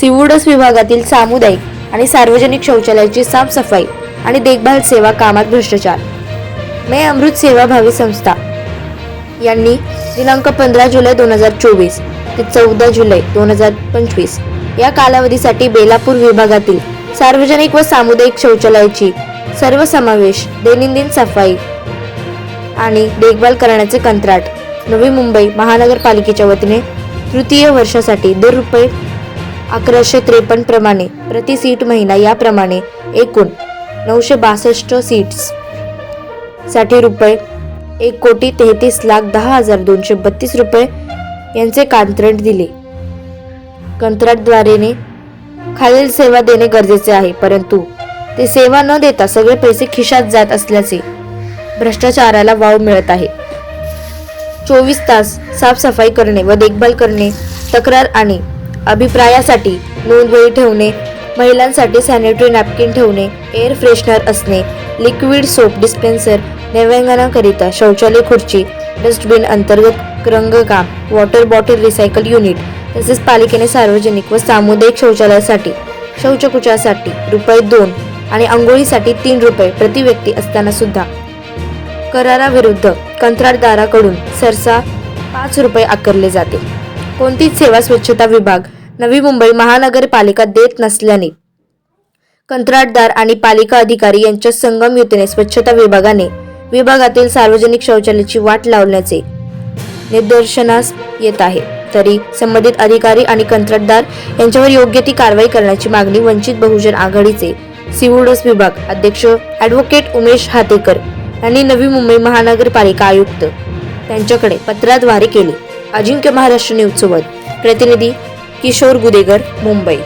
सिवुडस विभागातील सामुदायिक आणि सार्वजनिक शौचालयाची साफसफाई आणि देखभाल सेवा कामात भ्रष्टाचार. मे अमृत सेवाभावी संस्था. यांनी दिनांक पंधरा जुलै दोन हजार चोवीस ते चौदा जुलै दोन हजार पंचवीस या कालावधीसाठी बेलापूर विभागातील सार्वजनिक व सामुदायिक शौचालयाची सर्वसमावेश दैनंदिन सफाई आणि देखभाल करण्याचे कंत्राट नवी मुंबई महानगरपालिकेच्या वतीने तृतीय वर्षासाठी दर रुपये अकराशे त्रेपन्न प्रमाणे. प्रति सीट महिना याप्रमाणे एकूण नऊशे बासष्ट सीट्ससाठी रुपये एक कोटी तेहतीस लाख दहा हजार दोनशे बत्तीस रुपये यांचे कांत्रट दिले. कंत्राटद्वारेने खालील सेवा देणे गरजेचे आहे परंतु ते सेवा न देता सगळे पैसे खिशात जात असल्याचे भ्रष्टाचाराला वाव मिळत आहे. चोवीस तास साफसफाई करणे व देखभाल करणे तक्रार आणि अभिप्रायासाठी नोंदवही ठेवणे महिलांसाठी सॅनिटरी नॅपकिन ठेवणे एअर फ्रेशनर असणे लिक्विड सोप डिस्पेन्सर नैवंगनाकरिता शौचालय खुर्ची डस्टबिन अंतर्गत रंगकाम वॉटर बॉटल रिसायकल युनिट तसेच पालिकेने सार्वजनिक व सामुदायिक शौचालयासाठी शौचकुचासाठी रुपये दोन आणि आंघोळीसाठी तीन रुपये प्रति व्यक्ती असताना सुद्धा. कराराविरुद्ध कंत्राटदाराकडून सरसा पाच रुपये आकारले जाते कोणतीच सेवा स्वच्छता विभाग नवी मुंबई महानगरपालिका देत नसल्याने कंत्राटदार आणि पालिका अधिकारी यांच्या संगम युतीने स्वच्छता विभागाने विभागातील सार्वजनिक शौचालयाची वाट लावण्याचे निदर्शनास येत आहे. तरी संबंधित अधिकारी आणि कंत्राटदार यांच्यावर योग्य ती कारवाई करण्याची मागणी वंचित बहुजन आघाडीचे सिवुडस विभाग अध्यक्ष ॲडव्होकेट उमेश हातेकर यांनी नवी मुंबई महानगरपालिका आयुक्त त्यांच्याकडे पत्राद्वारे केली. अजिंक्य महाराष्ट्र न्यूज सोबत प्रतिनिधी किशोर गुदेगर मुंबई.